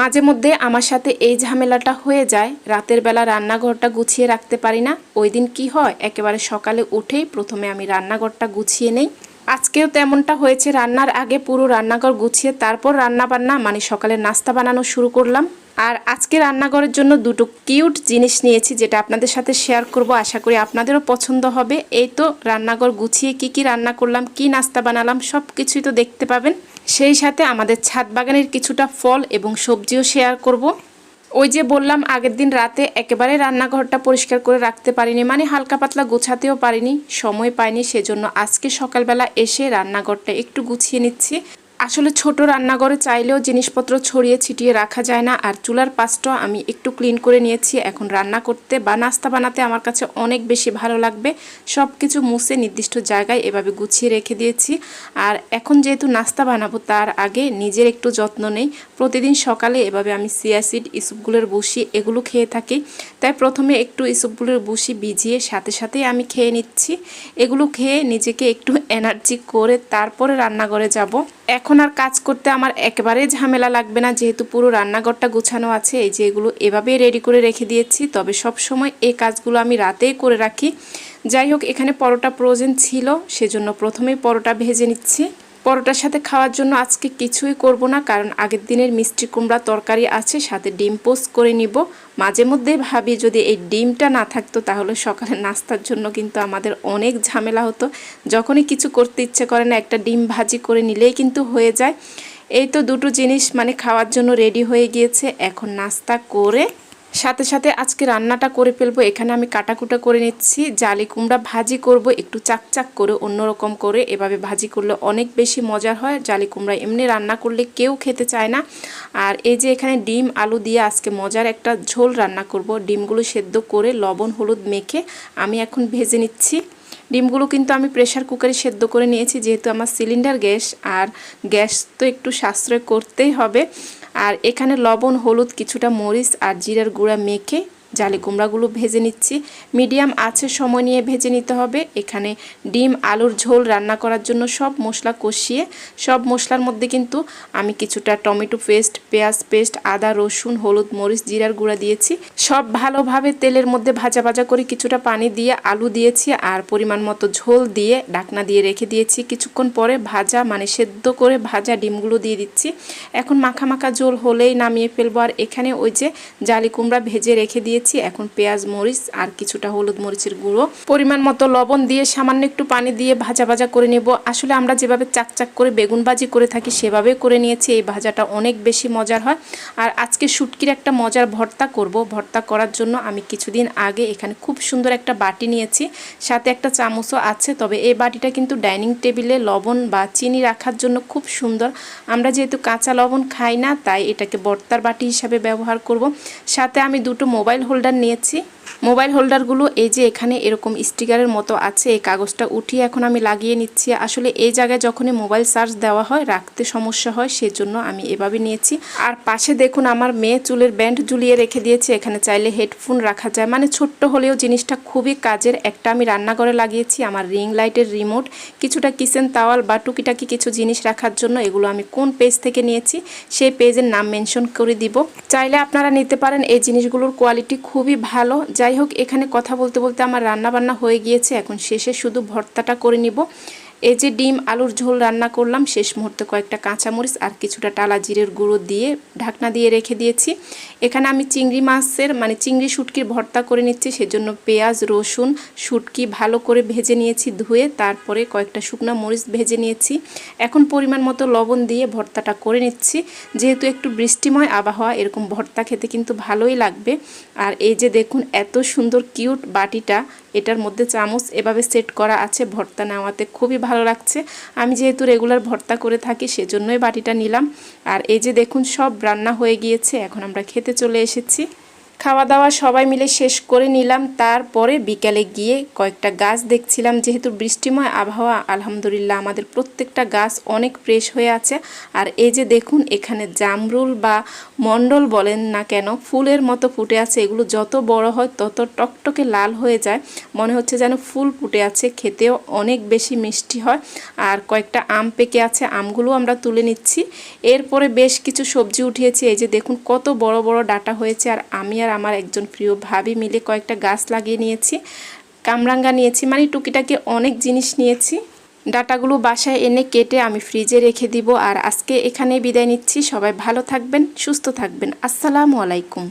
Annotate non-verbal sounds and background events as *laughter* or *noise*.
মাঝে মধ্যে আমার সাথে এই ঝামেলাটা হয়ে যায়। রাতের বেলা রান্নাঘরটা গুছিয়ে রাখতে পারি না। ওই দিন কী হয়? একেবারে সকালে উঠেই প্রথমে আমি রান্নাঘরটা গুছিয়ে নেই। আজকেও তেমনটা হয়েছে। রান্নার আগে পুরো রান্নাঘর গুছিয়ে তারপর রান্না বান্না মানে সকালে নাস্তা বানানো শুরু করলাম। আর আজকে রান্নাঘরের জন্য দুটো কিউট জিনিস নিয়েছি যেটা আপনাদের সাথে শেয়ার করব। আশা করি আপনাদেরও পছন্দ হবে। এই তো রান্নাঘর গুছিয়ে কি কি রান্না করলাম, কি নাস্তা বানালাম সব কিছুই তো দেখতে পাবেন। সেই সাথে আমাদের ছাদ বাগানের কিছুটা ফল এবং সবজিও শেয়ার করব। ওই যে বললাম, আগের দিন রাতে একেবারে রান্নাঘরটা পরিষ্কার করে রাখতে পারিনি মানে হালকা পাতলা গোছাতেও পারিনি, সময় পাইনি। সেজন্য আজকে সকালবেলা এসে রান্নাঘরটা একটু গুছিয়ে নিচ্ছি। আসলে ছোট রান্নাঘরে চাইলেও জিনিসপত্র ছড়িয়ে ছিটিয়ে রাখা যায় না। আর চুলার পাশটা আমি একটু ক্লিন করে নিয়েছি। এখন রান্না করতে বা নাস্তা বানাতে আমার কাছে অনেক বেশি ভালো লাগবে। সব কিছু মুছে নির্দিষ্ট জায়গায় এভাবে গুছিয়ে রেখে দিয়েছি। আর এখন যেহেতু নাস্তা বানাবো, তার আগে নিজের একটু যত্ন নেই। প্রতিদিন সকালে এভাবে আমি সিয়াসিড ইসুপগুলোর বসি এগুলো খেয়ে থাকি। তাই প্রথমে একটু ইসুপগুলোর বসি ভিজিয়ে সাথে সাথেই আমি খেয়ে নিচ্ছি। এগুলো খেয়ে নিজেকে একটু *laughs* এনার্জি করে তারপরে রান্নাঘরে যাব। এখন আর কাজ করতে আমার একেবারে ঝামেলা লাগবে না। যেহেতু পুরো রান্নাঘরটা গুছানো আছে, এই যে এগুলো এভাবেই রেডি করে রেখে দিয়েছি। তবে সব সময় এই কাজগুলো আমি রাতেই করে রাখি। যাই হোক, এখানে পরোটা প্রয়োজন ছিল, সেজন্য প্রথমেই পরোটা ভেজে নিচ্ছি। পরোটার সাথে খাওয়ার জন্য আজকে কিছুই করব না, কারণ আগের দিনের মিষ্টি কুমড়া তরকারি আছে, সাথে ডিম পোস্ট করে নিব। মাঝে মধ্যে ভাবি যদি এই ডিমটা না থাকতো তাহলে সকালে নাস্তার জন্য কিন্তু আমাদের অনেক ঝামেলা হতো। যখনই কিছু করতে ইচ্ছে করে না, একটা ডিম ভাজি করে নিলেই কিন্তু হয়ে যায়। এই তো দুটো জিনিস মানে খাওয়ার জন্য রেডি হয়ে গিয়েছে। এখন নাস্তা করে সাথে সাথে আজকে রান্নাটা করে ফেলব। এখানে আমি কাটাকুটা করে নিচ্ছি। জালি কুমড়া ভাজি করব, একটু চাকচাক করে, অন্যরকম করে। এভাবে ভাজি করলে অনেক বেশি মজার হয়। জালি কুমড়া এমনি রান্না করলে কেউ খেতে চায় না। আর এই যে এখানে ডিম, আলু দিয়ে আজকে মজার একটা ঝোল রান্না করব। ডিমগুলো সেদ্ধ করে লবণ, হলুদ মেখে আমি এখন ভেজে নিচ্ছি। ডিমগুলো কিন্তু আমি প্রেশার কুকারে সেদ্ধ করে নিয়েছি, যেহেতু আমার সিলিন্ডার গ্যাস। আর গ্যাস তো একটু সাশ্রয় করতেই হবে। আর এখানে লবণ হলুদ কিছুটা মরিচ আর জিরার গুঁড়া মেখে জালি কুমড়াগুলো ভেজে নিচ্ছি। মিডিয়াম আছে, সময় নিয়ে ভেজে নিতে হবে। এখানে ডিম, আলুর ঝোল রান্না করার জন্য সব মশলা কষিয়ে, সব মশলার মধ্যে কিন্তু আমি কিছুটা টমেটো পেস্ট, পেঁয়াজ পেস্ট, আদা, রসুন, হলুদ, মরিচ, জিরার গুঁড়া দিয়েছি। সব ভালোভাবে তেলের মধ্যে ভাজা ভাজা করে কিছুটা পানি দিয়ে আলু দিয়েছি আর পরিমাণ মতো ঝোল দিয়ে ডাকনা দিয়ে রেখে দিয়েছি। কিছুক্ষণ পরে ভাজা মানে সেদ্ধ করে ভাজা ডিমগুলো দিয়ে দিচ্ছি। এখন মাখা মাখা ঝোল হলেই নামিয়ে ফেলব। আর এখানে ওই যে জালি কুমড়া ভেজে রেখে দিয়ে দিয়েছি। এখন পেঁয়াজ, মরিচ আর কিছুটা হলুদ মরিচের গুঁড়ো। পরিমাণ মতো লবণ দিয়ে সামান্য একটু পানি দিয়ে ভাজা ভাজা করে নেব। আসলে আমরা যেভাবে চাকচাক করে বেগুন ভাজি করে থাকি সেভাবে করে নিয়েছি। এই ভাজাটা অনেক বেশি মজার হয়। আর আজকে শুটকির একটা মজার ভর্তা করব। ভর্তা করার জন্য আমি কিছুদিন আগে এখানে খুব সুন্দর একটা বাটি নিয়েছি। সাথে একটা চামচও আছে, তবে এই বাটিটা কিন্তু ডাইনিং টেবিলে লবণ বা চিনি রাখার জন্য খুব সুন্দর। আমরা যেহেতু কাঁচা লবণ খাই না, তাই এটাকে ভর্তার বাটি হিসাবে ব্যবহার করব। সাথে আমি দুটো মোবাইল হোল্ডার নিয়েছি। মোবাইল হোল্ডারগুলো এই যে এখানে এরকম স্টিকারের মতো আছে, এই কাগজটা উঠিয়ে এখন আমি লাগিয়ে নিচ্ছি। আসলে এই জায়গায় যখনই মোবাইল চার্জ দেওয়া হয়, রাখতে সমস্যা হয়, সেজন্য আমি এভাবে নিয়েছি। আর পাশে দেখুন আমার মেয়ে চুলের ব্যান্ড ঝুলিয়ে রেখে দিয়েছে, এখানে চাইলে হেডফোন রাখা যায়। মানে ছোট্ট হলেও জিনিসটা খুবই কাজের। একটা আমি রান্নাঘরে লাগিয়েছি, আমার রিং লাইটের রিমোট, কিছুটা কিচেন তাওয়াল বা টুকিটাকি কিছু জিনিস রাখার জন্য এগুলো আমি কোন পেজ থেকে নিয়েছি, সেই পেজের নাম মেনশন করে দিব। চাইলে আপনারা নিতে পারেন, এই জিনিসগুলোর কোয়ালিটি খুবই ভালো। যাই হোক, এখানে কথা বলতে বলতে আমার রান্না বান্না হয়ে গিয়েছে। এখন শেষে শুধু ভর্তাটা করে নিব। এই যে ডিম, আলুর ঝোল রান্না করলাম, শেষ মুহূর্তে কয়েকটা কাঁচামরিচ আর কিছুটা টালা জিরের গুঁড়ো দিয়ে ঢাকনা দিয়ে রেখে দিয়েছি। এখানে আমি চিংড়ি মাছের মানে চিংড়ি শুটকির ভর্তা করে নিচ্ছি, সেজন্য পেঁয়াজ, রসুন, শুটকি ভালো করে ভেজে নিয়েছি ধুয়ে, তারপরে কয়েকটা শুকনো মরিচ ভেজে নিয়েছি। এখন পরিমাণ মতো লবণ দিয়ে ভর্তাটা করে নিচ্ছি। যেহেতু একটু বৃষ্টিময় আবহাওয়া, এরকম ভর্তা খেতে কিন্তু ভালোই লাগবে। আর এই যে দেখুন, এত সুন্দর কিউট বাটিটা এটার মধ্যে চামচ এভাবে সেট করা আছে, ভর্তা নেওয়াতে খুবই ভালো লাগছে। আমি যেহেতু রেগুলার ভর্তা করে থাকি, সেজন্যই বাটিটা নিলাম। আর এই যে দেখুন, সব রান্না হয়ে গিয়েছে, এখন আমরা খেতে চলে এসেছি। খাওয়া দাওয়া সবাই মিলে শেষ করে নিলাম। তারপরে বিকালে গিয়ে কয়েকটা গাছ দেখছিলাম। যেহেতু বৃষ্টিময় আবহাওয়া, আলহামদুলিল্লাহ আমাদের প্রত্যেকটা গাছ অনেক ফ্রেশ হয়ে আছে। আর এই যে দেখুন, এখানে জামরুল বা মণ্ডল বলেন না কেন, ফুলের মতো ফুটে আছে। এগুলো যত বড় হয়, তত টকটকে লাল হয়ে যায়। মনে হচ্ছে যেন ফুল ফুটে আছে, খেতেও অনেক বেশি মিষ্টি হয়। আর কয়েকটা আম পেকে আছে আমগুলো আমরা তুলে নিচ্ছি। এরপরে বেশ কিছু সবজি উঠিয়েছি। এই যে দেখুন, কত বড় বড় ডাটা হয়েছে। আর আমি আর আমার একজন প্রিয় ভাবি মিলে কয়েকটা গাছ লাগিয়ে নিয়েছি, কামরাঙ্গা নিয়েছি মানে টুকিটাকি অনেক জিনিস নিয়েছি। ডাটাগুলো বাসায় এনে কেটে আমি ফ্রিজে রেখে দিব। আর আজকে এখানে বিদায় নিচ্ছি। সবাই ভালো থাকবেন, সুস্থ থাকবেন। আসসালামু আলাইকুম।